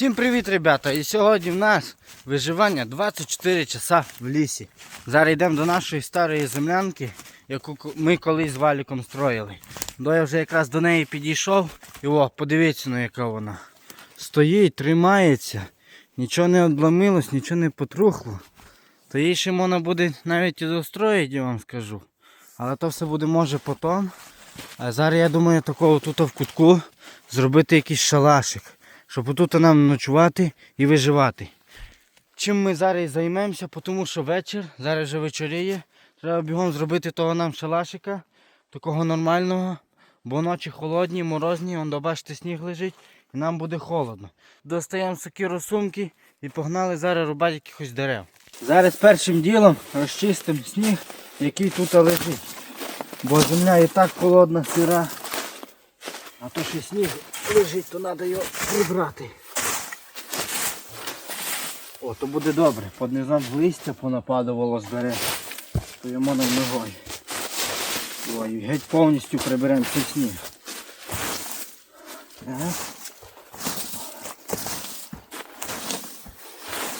Всім привіт, ребята! І сьогодні в нас виживання 24 часа в лісі. Зараз йдемо до нашої старої землянки, яку ми колись з валіком строїли. До я вже якраз до неї підійшов і о, подивіться на яка вона. Стоїть, тримається, нічого не обламилось, нічого не потрухло. То її ще можна буде навіть і достроїти, я вам скажу. Але то все буде може потім. А зараз я думаю такого тут в кутку зробити якийсь шалашик, щоб тут нам ночувати і виживати. Чим ми зараз займемося, тому що вечір, зараз вже вечоріє. Треба бігом зробити того нам шалашика, такого нормального, бо ночі холодні, морозні, он бачите, сніг лежить і нам буде холодно. Достаємо сокиру сумки і погнали зараз рубати якихось дерев. Зараз першим ділом розчистимо сніг, який тут лежить. Бо земля і так холодна, сира. А то ще сніг лежить, то треба його прибрати. О, то буде добре. Под низом листя понападувало з дерев. То йому нам ногою. Ой, геть повністю приберемо цей сніг.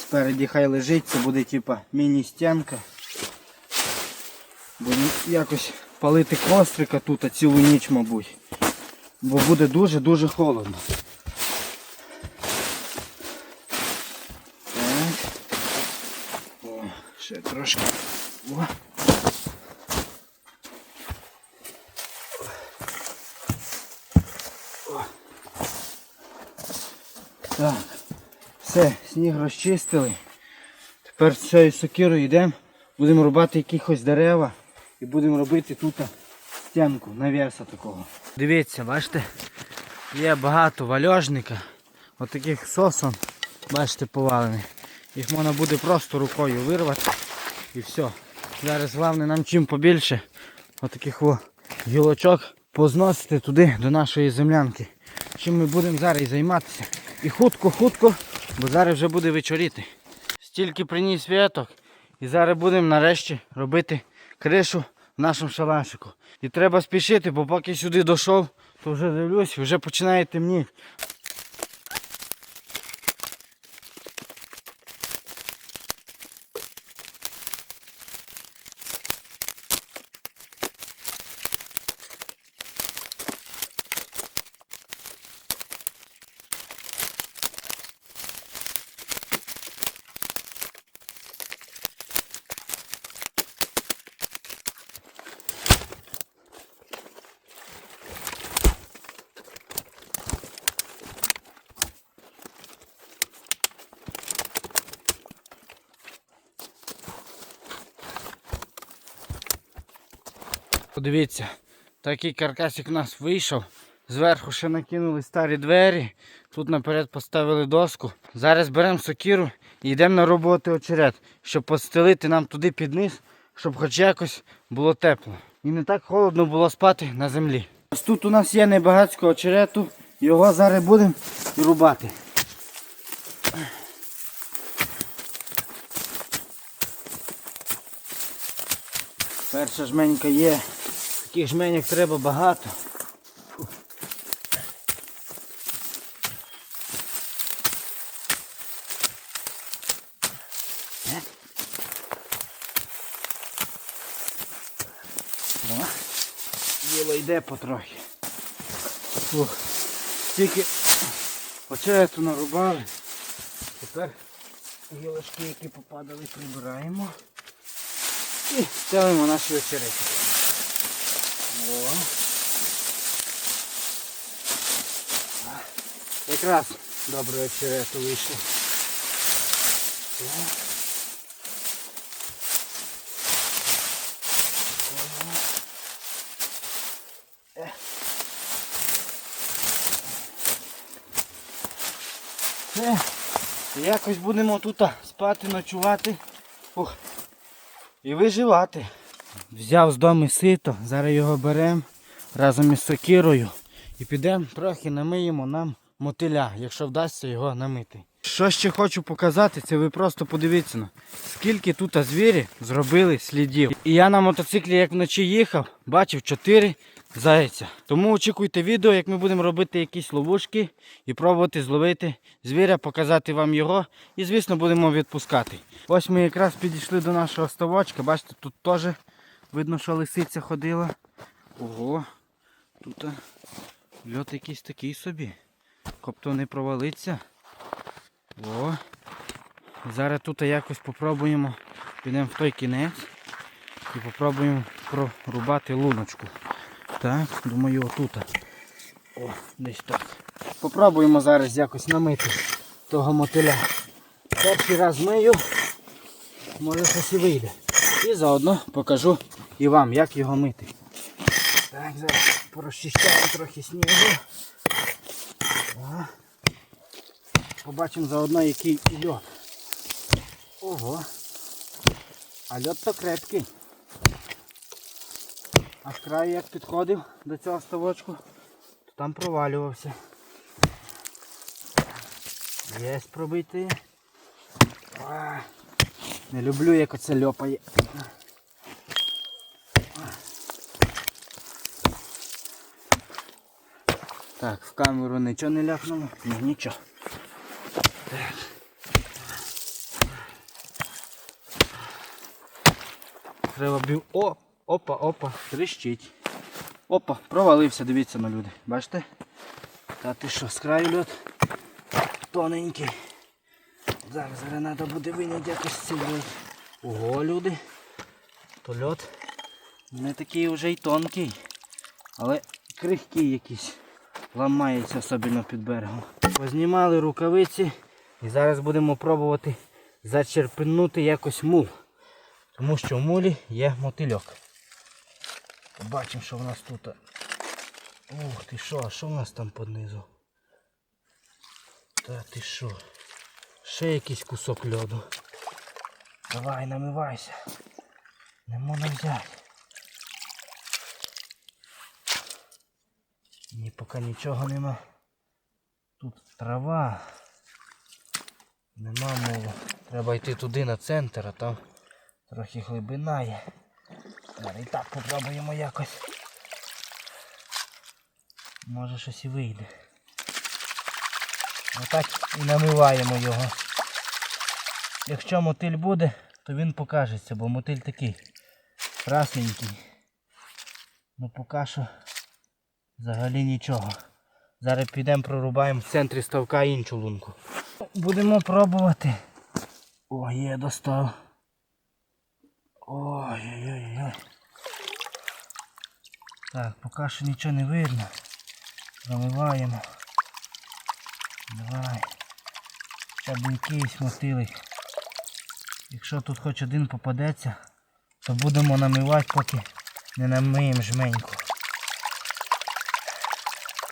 Спереді хай лежить, це буде типа міні-стінка. Бо якось палити кострика тут цілу ніч, мабуть. Бо буде дуже-дуже холодно. Так. О, ще трошки. О. О. Так. Все, сніг розчистили. Тепер з цією сокирою йдемо, будемо рубати якихось дерева і будемо робити тут стінку, навіса такого. Дивіться, бачите, є багато вальожника, отаких сосон, бачите, повалених. Їх можна буде просто рукою вирвати і все. Зараз головне нам чим побільше отаких о, гілочок позносити туди до нашої землянки. Чим ми будемо зараз займатися. І хутко-хутко, бо зараз вже буде вечоріти. Стільки приніс віток і зараз будемо нарешті робити кришу нашому шалашику. І треба спішити, бо поки сюди дійшов, то вже дивлюсь, вже починає темніти. Подивіться, такий каркасик у нас вийшов. Зверху ще накинули старі двері. Тут наперед поставили доску. Зараз беремо сокиру і йдемо на роботу очерет, щоб постелити нам туди під низ, щоб хоч якось було тепло. І не так холодно було спати на землі. Ось тут у нас є небагацько очерету, його зараз будемо рубати. Перша жменька є. Таких жменьок треба багато. Фу. Е. Діло йде потрохи. Фух. Тільки очерету нарубали. Тепер гілочки, які попадали, прибираємо. І ставимо наші очерети. Якраз добре очерету вийшло. Е. Все. Якось будемо тут спати, ночувати. Ух. І виживати. Взяв з дому сито, зараз його беремо разом із сокирою і підемо трохи намиємо нам мотиля, якщо вдасться його намити. Що ще хочу показати, це ви просто подивіться, на, скільки тут звірі зробили слідів. І я на мотоциклі, як вночі їхав, бачив 4 зайця. Тому очікуйте відео, як ми будемо робити якісь ловушки і пробувати зловити звіря, показати вам його. І, звісно, будемо відпускати. Ось ми якраз підійшли до нашого ставочка. Бачите, тут теж видно, що лисиця ходила. Ого, тут льот якийсь такий собі. Копто не провалиться. О. Зараз тут якось попробуємо. Підемо в той кінець і попробуємо прорубати луночку. Так, думаю, отут. О, десь так. Попробуємо зараз якось намити того мотиля. Перший раз мию, може щось і вийде. І заодно покажу і вам, як його мити. Так, зараз порозчищаємо трохи снігу. Побачимо заодно який льот. Ого. А льот то крепкий. А з краю як підходив до цього ставочку, то там провалювався. Є пробитий. Не люблю як оце льопає. Так, в камеру нічого не ляпнуло? Ні, нічого. Треба бів. О! Опа, опа, тріщить. Опа, провалився, дивіться на люди. Бачите? Та ти що, з краю льот тоненький. Зараз зараз треба буде виняти якось цей льот. Ого, люди. То льот не такий вже й тонкий, але крихкий якийсь. Ламається особливо під берегом. Познімали рукавиці і зараз будемо пробувати зачерпнути якось мул. Тому що в мулі є мотильок. Бачимо, що в нас тут. Ух ти що, а що в нас там під низу? Та ти що? Ще якийсь кусок льоду. Давай, намивайся. Не можна взяти. Ні, поки нічого нема. Тут трава. Нема мову. Треба йти туди на центр, а там трохи глибина є. Зараз і так попробуємо якось. Може щось і вийде. Отак і намиваємо його. Якщо мотиль буде, то він покажеться, бо мотиль такий красненький. Ну поки що взагалі нічого. Зараз підемо прорубаємо в центрі ставка іншу лунку. Будемо пробувати. О, є достав. Ой-ой-ой. Так, поки що нічого не видно. Промиваємо. Давай. Хоча б якийсь мотилик. Якщо тут хоч один попадеться, то будемо намивати, поки не намиємо жменьку.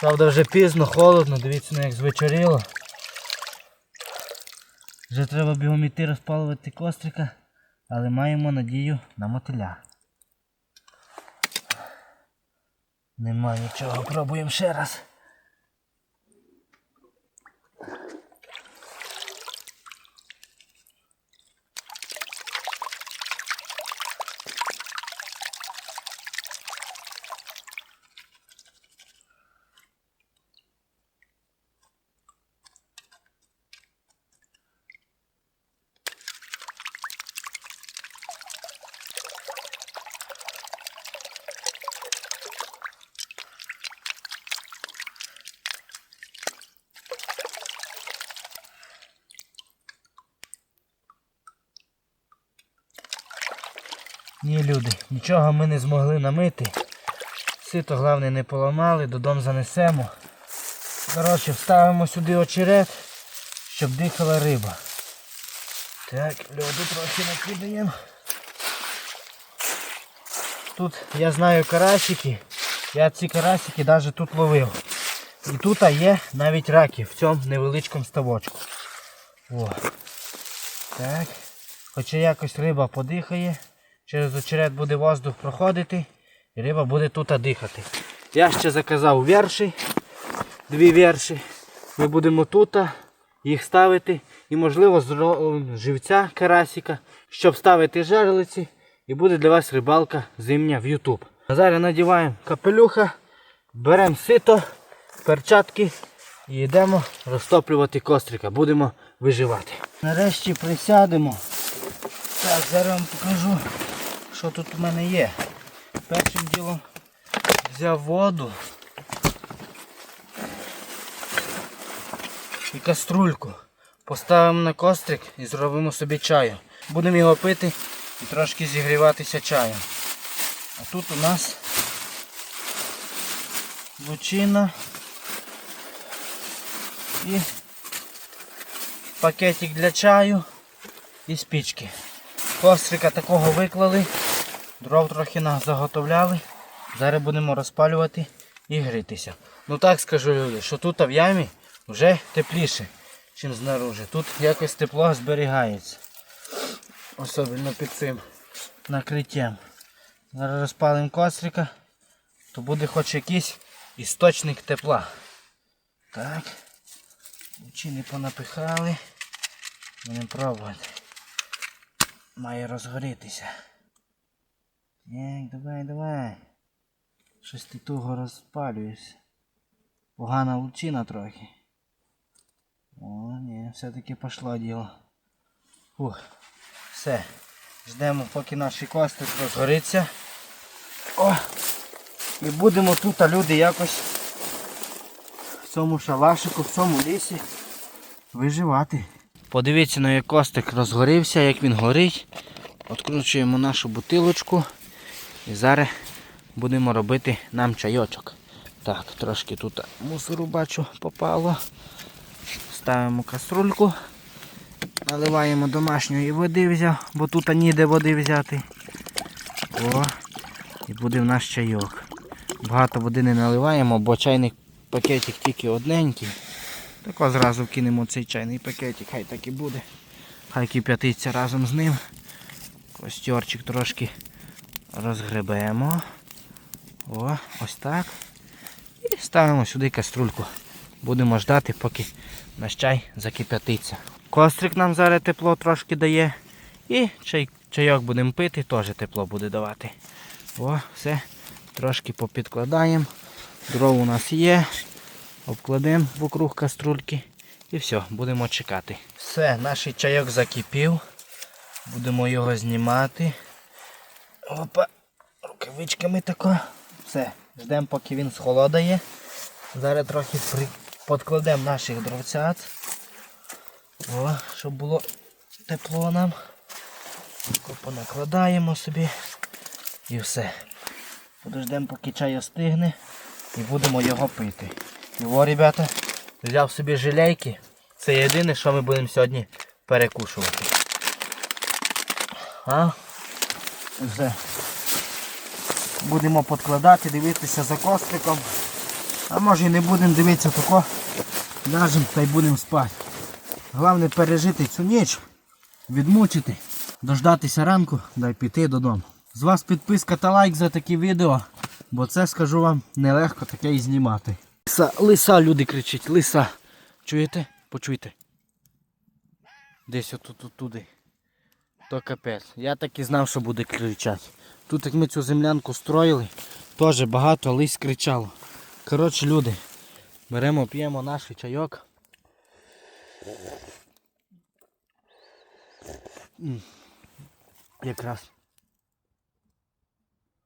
Правда вже пізно, холодно, дивіться ну, як звечоріло. Вже треба бігом іти розпалювати кострика, але маємо надію на мотиля. Нема нічого, пробуємо ще раз. Ні, люди, нічого ми не змогли намити. Сито, головне, не поламали, додому занесемо. Коротше, вставимо сюди очерет, щоб дихала риба. Так, льоду трохи накидаємо. Тут я знаю карасики. Я ці карасики навіть тут ловив. І тут є навіть раки в цьому невеличкому ставочку. О. Так. Хоча якось риба подихає. Через очерет буде воздух проходити і риба буде тут дихати. Я ще заказав верші, дві верші. Ми будемо тут їх ставити і можливо живця карасика, щоб ставити жерлиці і буде для вас рибалка зимня в YouTube. Зараз надіваємо капелюха, беремо сито, перчатки і йдемо розтоплювати кострика. Будемо виживати. Нарешті присядемо. Так, зараз вам покажу, що тут у мене є. Першим ділом взяв воду і каструльку. Поставимо на кострик і зробимо собі чаю. Будемо його пити і трошки зігріватися чаєм. А тут у нас лучина і пакетик для чаю і спічки. Кострика такого виклали, дров трохи нас заготовляли. Зараз будемо розпалювати і грітися. Ну так скажу люди, що тут в ямі вже тепліше, ніж знаружи. Тут якось тепло зберігається. Особливо під цим накриттям. Зараз розпалимо кострика, то буде хоч якийсь істочник тепла. Так. Лучини понапихали. Будемо пробувати. Має розгорітися. Так, давай, давай. Щось ти туго розпалюєшся. Погана лучина трохи. О, ні, все-таки пішло діло. Фух. Все. Ждемо, поки наш кострик розгориться. О! І будемо тут, а люди, якось в цьому шалашику, в цьому лісі виживати. Подивіться, на як костик розгорівся, як він горить. Откручуємо нашу бутилочку і зараз будемо робити нам чайочок. Так, трошки тут мусору бачу попало. Ставимо каструльку, наливаємо домашньої води взяв, бо тут ніде води взяти. О, і буде в нас чайок. Багато води не наливаємо, бо чайний пакетик тільки одненький. Так ось зразу кинемо цей чайний пакетик, хай так і буде. Хай кип'ятиться разом з ним. Костьорчик трошки розгребемо. О, ось так. І ставимо сюди каструльку. Будемо ждати, поки наш чай закип'ятиться. Кострик нам зараз тепло трошки дає. І чай, чайок будемо пити, теж тепло буде давати. О, все. Трошки попідкладаємо. Дров у нас є. Обкладемо вокруг каструльки. І все, будемо чекати. Все, наш чайок закипів. Будемо його знімати. Опа, рукавичками тако. Все, ждемо, поки він схолодає. Зараз трохи подкладемо наших дровцят. О, щоб було тепло нам. Понакладаємо собі. І все. Подождемо, поки чай остигне і будемо його пити. Його, ребята, взяв собі жилейки. Це єдине, що ми будемо сьогодні перекушувати. А? Все. Будемо подкладати, дивитися за костриком. А може і не будемо дивитися тако. Ляжемо та й будемо спати. Головне пережити цю ніч, відмучити, дождатися ранку да й піти додому. З вас підписка та лайк за такі відео, бо це скажу вам нелегко таке і знімати. Лиса, лиса, люди кричать, лиса. Чуєте? Почуйте. Десь отут туди. То капець. Я так і знав, що буде кричати. Тут як ми цю землянку строїли, теж багато лис кричало. Коротше, люди, беремо, п'ємо наш чайок. Якраз.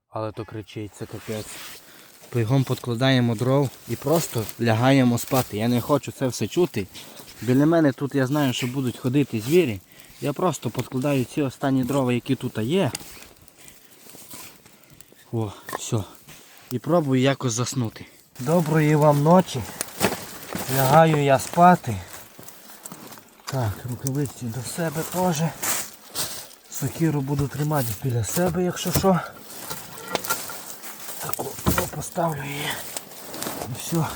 Але то кричить, це капець. Бігом підкладаємо дров і просто лягаємо спати. Я не хочу це все чути. Біля мене тут я знаю, що будуть ходити звірі. Я просто підкладаю ці останні дрова, які тут є. О, все. І пробую якось заснути. Доброї вам ночі. Лягаю я спати. Так, рукавиці до себе теж. Сокиру буду тримати біля себе, якщо що. Таку поставлю її. І все.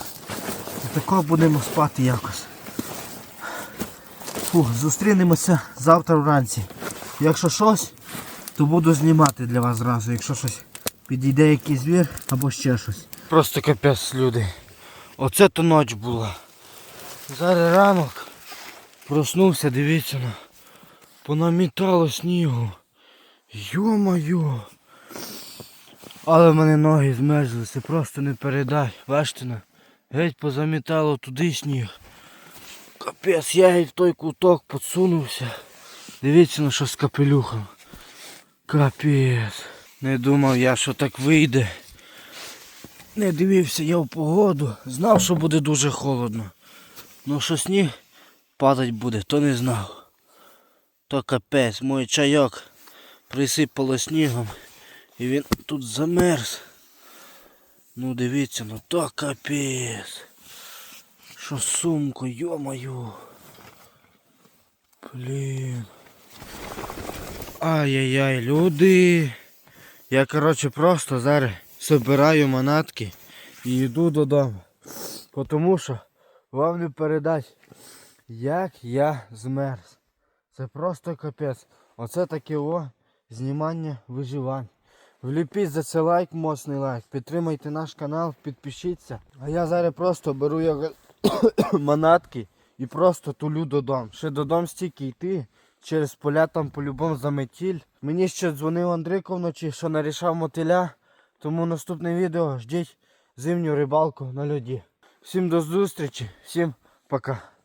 І тако будемо спати якось. Фу, зустрінемося завтра вранці. Якщо щось, то буду знімати для вас зразу, якщо щось підійде якийсь звір або ще щось. Просто капець люди. Оце то ніч була. Зараз ранок. Проснувся, дивіться на. Понамітало снігу. Йо-моє. Але в мене ноги змерзли, це просто не передай. Бачите, геть позамітало туди сніг. Капець, я геть в той куток подсунувся. Дивіться на що з капелюхом. Капець. Не думав я, що так вийде. Не дивився я в погоду. Знав, що буде дуже холодно. Ну що сніг падать буде, то не знав. То капець, мой чайок присипало снігом. І він тут замерз. Ну дивіться, ну то капець. Що сумку, йо-маю. Блін. Ай-яй-яй, люди. Я, коротше, просто зараз збираю манатки і йду додому. Тому що вам не передать, як я змерз. Це просто капець. Оце таке о знімання виживань. Вліпіть за це лайк, моцний лайк. Підтримайте наш канал, підпишіться. А я зараз просто беру його манатки і просто тулю додому. Ще додому стільки йти. Через поля там по-любому заметіль. Мені ще дзвонив Андрійко вночі, що нарішав мотиля. Тому наступне відео ждіть зимню рибалку на льоді. Всім до зустрічі, всім пока.